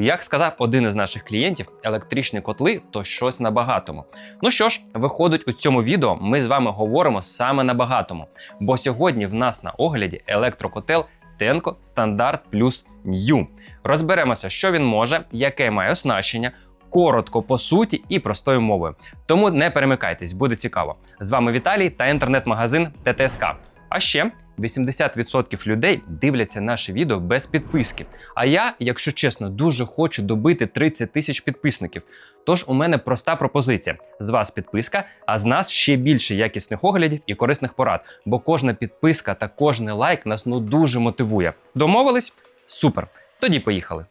Як сказав один із наших клієнтів, електричні котли то щось на багатому. Ну що ж, виходить, у цьому відео ми з вами говоримо саме на багатому. Бо сьогодні в нас на огляді електрокотел Tenco Стандарт Плюс New. Розберемося, що він може, яке має оснащення. Коротко по суті і простою мовою. Тому не перемикайтесь, буде цікаво. З вами Віталій та інтернет-магазин ТТСК. А ще 80% людей дивляться наше відео без підписки. А я, якщо чесно, дуже хочу добити 30 тисяч підписників. Тож у мене проста пропозиція: з вас підписка, а з нас ще більше якісних оглядів і корисних порад. Бо кожна підписка та кожний лайк нас ну дуже мотивує. Домовились? Супер! Тоді поїхали.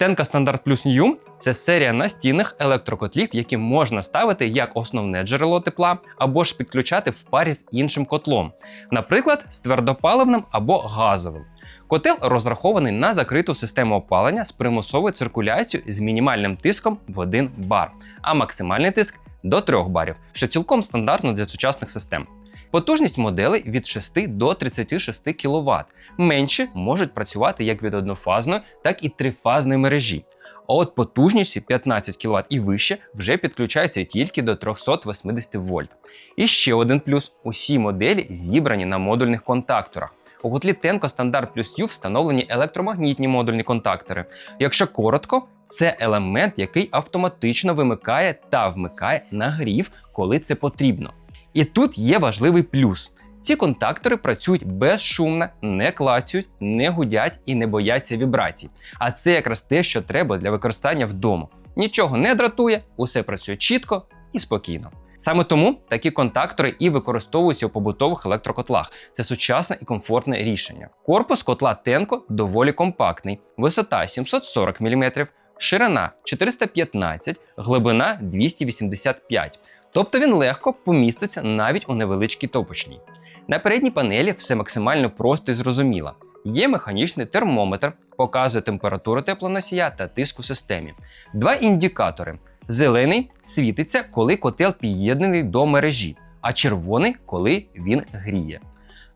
Tenka Стандарт Plus New це серія настінних електрокотлів, які можна ставити як основне джерело тепла, або ж підключати в парі з іншим котлом, наприклад, з твердопаливним або газовим. Котел розрахований на закриту систему опалення з примусовою циркуляцією з мінімальним тиском в 1 бар, а максимальний тиск до 3 барів, що цілком стандартно для сучасних систем. Потужність моделей від 6 до 36 кВт. Менші можуть працювати як від однофазної, так і трифазної мережі. А от потужніші 15 кВт і вище вже підключаються тільки до 380 вольт. І ще один плюс: усі моделі зібрані на модульних контакторах. У котлі Tenco Стандарт плюс U встановлені електромагнітні модульні контактори. Якщо коротко, це елемент, який автоматично вимикає та вмикає нагрів, коли це потрібно. І тут є важливий плюс. Ці контактори працюють безшумно, не клацюють, не гудять і не бояться вібрацій. А це якраз те, що треба для використання вдома. Нічого не дратує, усе працює чітко і спокійно. Саме тому такі контактори і використовуються у побутових електрокотлах. Це сучасне і комфортне рішення. Корпус котла Tenco доволі компактний, висота 740 мм, ширина 415, глибина 285. Тобто він легко поміститься навіть у невеличкій топочній. На передній панелі все максимально просто і зрозуміло. Є механічний термометр, показує температуру теплоносія та тиск у системі. Два індикатори. Зелений світиться, коли котел під'єднаний до мережі, а червоний, коли він гріє.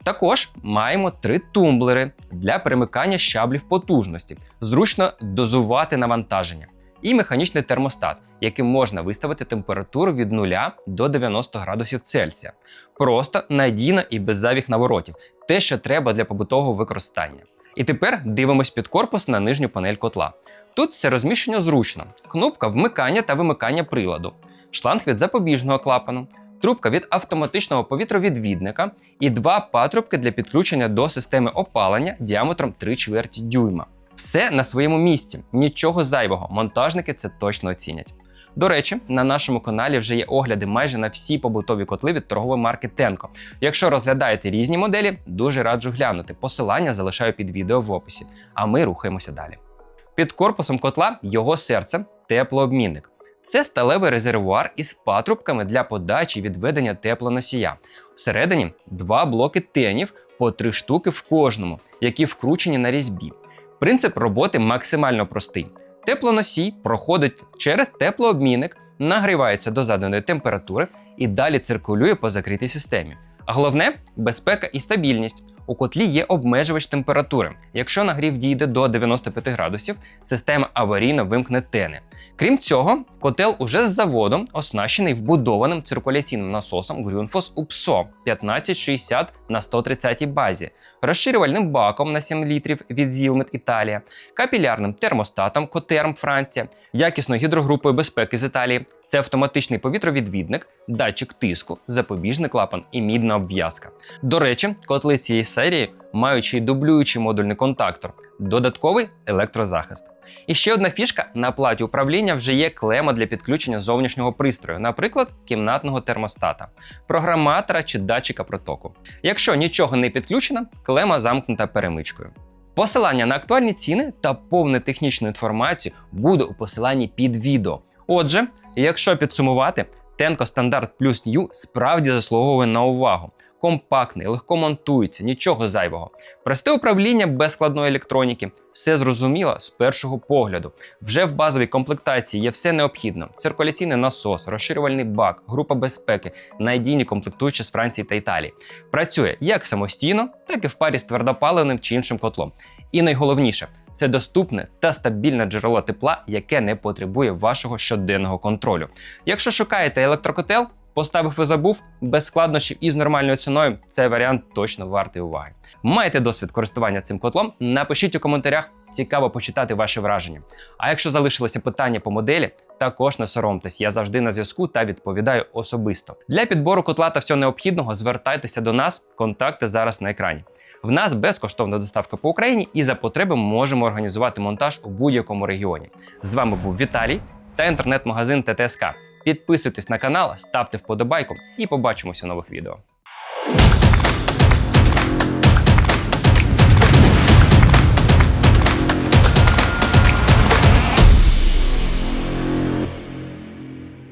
Також маємо три тумблери для перемикання щаблів потужності, зручно дозувати навантаження, і механічний термостат, яким можна виставити температуру від 0 до 90 градусів Цельсія. Просто надійно і без зайвих наворотів, те, що треба для побутового використання. І тепер дивимось під корпус на нижню панель котла. Тут все розміщення зручно: кнопка вмикання та вимикання приладу, шланг від запобіжного клапану, трубка від автоматичного повітровідвідника і два патрубки для підключення до системи опалення діаметром 3 чверті дюйма. Все на своєму місці, нічого зайвого. Монтажники це точно оцінять. До речі, на нашому каналі вже є огляди майже на всі побутові котли від торгової марки Tenco. Якщо розглядаєте різні моделі, дуже раджу глянути. Посилання залишаю під відео в описі. А ми рухаємося далі. Під корпусом котла його серце теплообмінник. Це сталевий резервуар із патрубками для подачі відведення теплоносія. Всередині два блоки тенів по три штуки в кожному, які вкручені на різьбі. Принцип роботи максимально простий. Теплоносій проходить через теплообмінник, нагрівається до заданої температури і далі циркулює по закритій системі. А головне безпека і стабільність. У котлі є обмежувач температури. Якщо нагрів дійде до 95 градусів, система аварійно вимкне тени. Крім цього, котел уже з заводом оснащений вбудованим циркуляційним насосом Grünfuss UPSO 1560 на 130 базі, розширювальним баком на 7 літрів від Zilmet Італія, капілярним термостатом Котерм Франція, якісною гідрогрупою безпеки з Італії. Це автоматичний повітровідвідник, датчик тиску, запобіжний клапан і мідна обв'язка. До речі, котли цієї серії й дублюючий модульний контактор, додатковий електрозахист. І ще одна фішка: на платі управління вже є клема для підключення зовнішнього пристрою, наприклад, кімнатного термостата, програматора чи датчика протоку. Якщо нічого не підключено, клема замкнута перемичкою. Посилання на актуальні ціни та повну технічну інформацію буде у посиланні під відео. Отже, якщо підсумувати, Tenco Standard Plus New справді заслуговує на увагу. Компактний, легко монтується, нічого зайвого. Просте управління без складної електроніки, все зрозуміло з першого погляду. Вже в базовій комплектації є все необхідно: циркуляційний насос, розширювальний бак, група безпеки, надійні комплектуючі з Франції та Італії. Працює як самостійно, так і в парі з твердопаливним чи іншим котлом. І найголовніше це доступне та стабільне джерело тепла, яке не потребує вашого щоденного контролю. Якщо шукаєте електрокотел, поставив і забув без складнощів і з нормальною ціною, цей варіант точно вартий уваги. Маєте досвід користування цим котлом? Напишіть у коментарях, цікаво почитати ваші враження. А якщо залишилися питання по моделі, також не соромтесь, я завжди на зв'язку та відповідаю особисто. Для підбору котла та всього необхідного звертайтеся до нас, контакти зараз на екрані. В нас безкоштовна доставка по Україні, і за потреби можемо організувати монтаж у будь-якому регіоні. З вами був Віталій та інтернет-магазин ТТСК. Підписуйтесь на канал, ставте вподобайку і побачимося в нових відео.